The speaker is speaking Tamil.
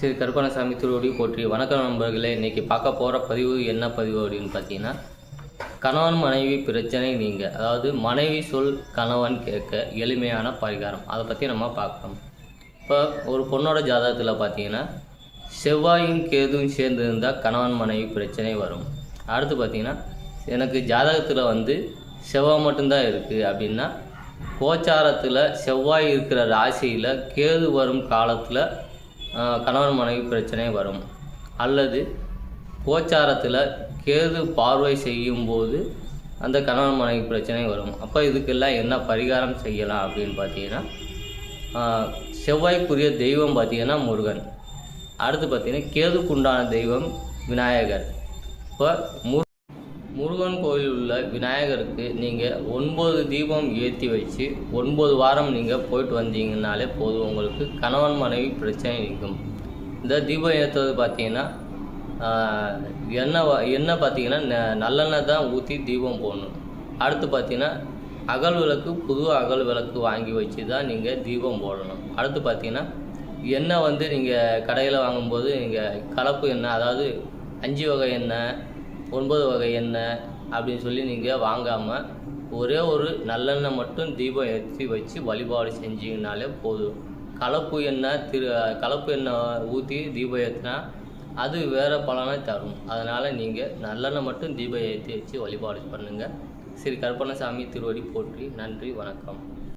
ஸ்ரீ கருப்பணசாமி திருவடி போற்றி. வணக்கம் நண்பர்களே இன்றைக்கி பார்க்க போகிற பதிவு என்ன பதிவு அப்படின்னு பார்த்தீங்கன்னா கணவன் மனைவி பிரச்சனை நீங்கள் அதாவது மனைவி சொல் கணவன் கேட்க எளிமையான பரிகாரம். அதை பற்றி நம்ம பார்க்கலாம் இப்போ ஒரு பொண்ணோட ஜாதகத்தில் பார்த்தீங்கன்னா செவ்வாயும் கேதுவும் சேர்ந்து இருந்தால் கணவன் மனைவி பிரச்சனை வரும். அடுத்து பார்த்தீங்கன்னா எனக்கு ஜாதகத்தில் வந்து செவ்வாய் மட்டும்தான் இருக்குது அப்படின்னா கோச்சாரத்தில் செவ்வாய் இருக்கிற ராசியில் கேது வரும் காலத்தில் கணவன் மனைவி பிரச்சனை வரும். அல்லது கோச்சாரத்தில் கேது பார்வை செய்யும்போது அந்த கணவன் மனைவி பிரச்சனை வரும். அப்போ இதுக்கெல்லாம் என்ன பரிகாரம் செய்யலாம் அப்படின்னு பார்த்தீங்கன்னா செவ்வாய்க்குரிய தெய்வம் பார்த்தீங்கன்னா முருகன். அடுத்து பார்த்தீங்கன்னா கேதுக்குண்டான தெய்வம் விநாயகர். இப்போ மு முருகன் கோயில் உள்ள விநாயகருக்கு நீங்கள் ஒன்பது தீபம் ஏற்றி வச்சு ஒன்பது வாரம் நீங்கள் போயிட்டு வந்தீங்கன்னாலே போதும். உங்களுக்கு கணவன் மனைவி பிரச்சனை இருக்கும். இந்த தீபம் ஏற்றுறது பார்த்தீங்கன்னா என்ன எண்ணெய் வ- எண்ணெய் பார்த்தீங்கன்னா நல்லெண்ணெய் தான் ஊற்றி தீபம் போடணும். அடுத்து பார்த்தீங்கன்னா அகல் விளக்கு புது அகல் விளக்கு வாங்கி வச்சு தான் நீங்கள் தீபம் போடணும். அடுத்து பார்த்தீங்கன்னா எண்ணெய் வந்து நீங்கள் கடையில் வாங்கும்போது நீங்கள் கலப்பு எண்ணெய் அதாவது அஞ்சு வகை எண்ணெய் ஒன்பது வகை எண்ணெய் அப்படின்னு சொல்லி நீங்கள் வாங்காமல் ஒரே ஒரு நல்லெண்ணெய் மட்டும் தீபம் ஏற்றி வச்சு வழிபாடு செஞ்சிங்கனாலே போதும். கலப்பு எண்ணெய் திரு கலப்பு எண்ணெய் ஊற்றி தீபம் ஏற்றினா அது வேறு பலனை தரும். அதனால் நீங்கள் நல்லெண்ணெய் மட்டும் தீபம் ஏற்றி வச்சு வழிபாடு பண்ணுங்கள் ஸ்ரீ கருப்பணசாமி திருவடி போற்றி. நன்றி வணக்கம்.